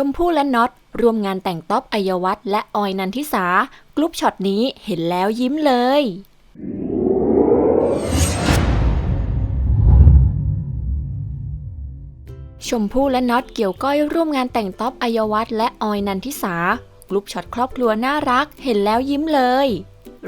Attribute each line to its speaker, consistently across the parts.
Speaker 1: ชมพู่และน็อตร่วมงานแต่งต๊อบอัยวัฒน์และออยนันทิสากรุ๊ปช็อตนี้เห็นแล้วยิ้มเลยชมพู่และน็อตเกี่ยวก้อยร่วมงานแต่งต๊อบอัยวัฒน์และออยนันทิสากรุ๊ปช็อตครอบครัวน่ารัก เห็นแล้วยิ้มเลย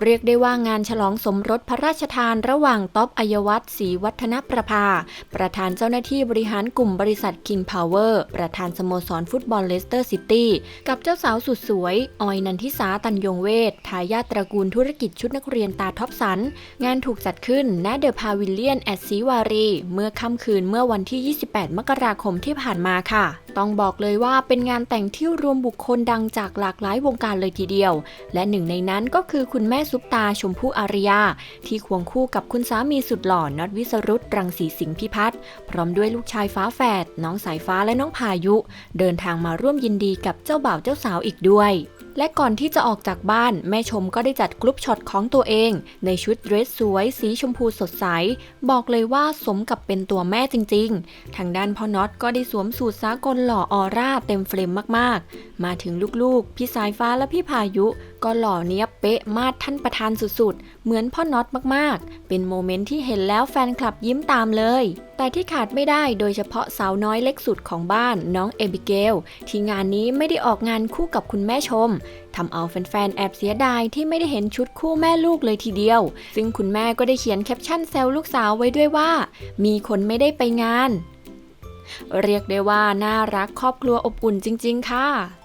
Speaker 1: เรียกได้ว่างานฉลองสมรสพระราชทานระหว่างต๊อบอัยวัฒน์ศรีวัฒนประภา ประธานเจ้าหน้าที่บริหารกลุ่มบริษัท King Power ประธานสโมสรฟุตบอลเลสเตอร์ซิตี้กับเจ้าสาวสุดสวย ออยนันทิสาตันยงเวททายาทตระกูลธุรกิจชุดนักเรียนตาท็อปสัน งานถูกจัดขึ้นณเดอะพาวิลเลียนแอดซีวารี เมื่อค่ำคืนเมื่อวันที่ 28 มกราคมที่ผ่านมาค่ะ ต้องบอกเลยว่าเป็นงานแต่งที่รวมบุคคลดังจากหลากหลายวงการเลยทีเดียว และหนึ่งในนั้นก็คือคุณแม่ซุปตาชมพู่อารยา ที่ควงคู่กับคุณสามีสุดหล่อน็อตวิสรุตรังสีสิงห์พิพัฒน์พร้อมด้วยลูกชายฟ้าแฝดน้องสายฟ้าและน้องพายุ เดินทางมาร่วมยินดีกับเจ้าบ่าวเจ้าสาวอีกด้วยและก่อนที่จะออกจากบ้านแม่ชมก็ได้จัดกรุ๊ปช็อตของตัวเอง ในชุดเดรสสวย สีชมพูสดใส บอกเลยว่าสมกับเป็นตัวแม่จริงๆ ทางด้านพ่อน็อตก็ได้สวมสูทสากลหล่อออร่าเต็มเฟรมมากๆ มาถึงลูกๆ พี่สายฟ้าและพี่พายุ ก็หล่อเนี้ยเป๊ะมาดท่านประธานสุดๆ เหมือนพ่อน็อตมากๆ เป็นโมเมนต์ที่เห็นแล้วแฟนคลับยิ้มตามเลย แต่ที่ขาดไม่ได้โดยเฉพาะสาวน้อยเล็กสุดของบ้านน้องเอบิเกล ที่งานนี้ไม่ได้ออกงานคู่กับคุณแม่ชมทำเอาแฟนๆ แอบเสียดายที่ไม่ได้เห็นชุดคู่แม่ลูกเลยทีเดียว ซึ่งคุณแม่ก็ได้เขียนแคปชั่นแซวลูกสาวไว้ด้วยว่า มีคนไม่ได้ไปงาน เรียกได้ว่าน่ารักครอบครัวอบอุ่นจริง ๆ ค่ะ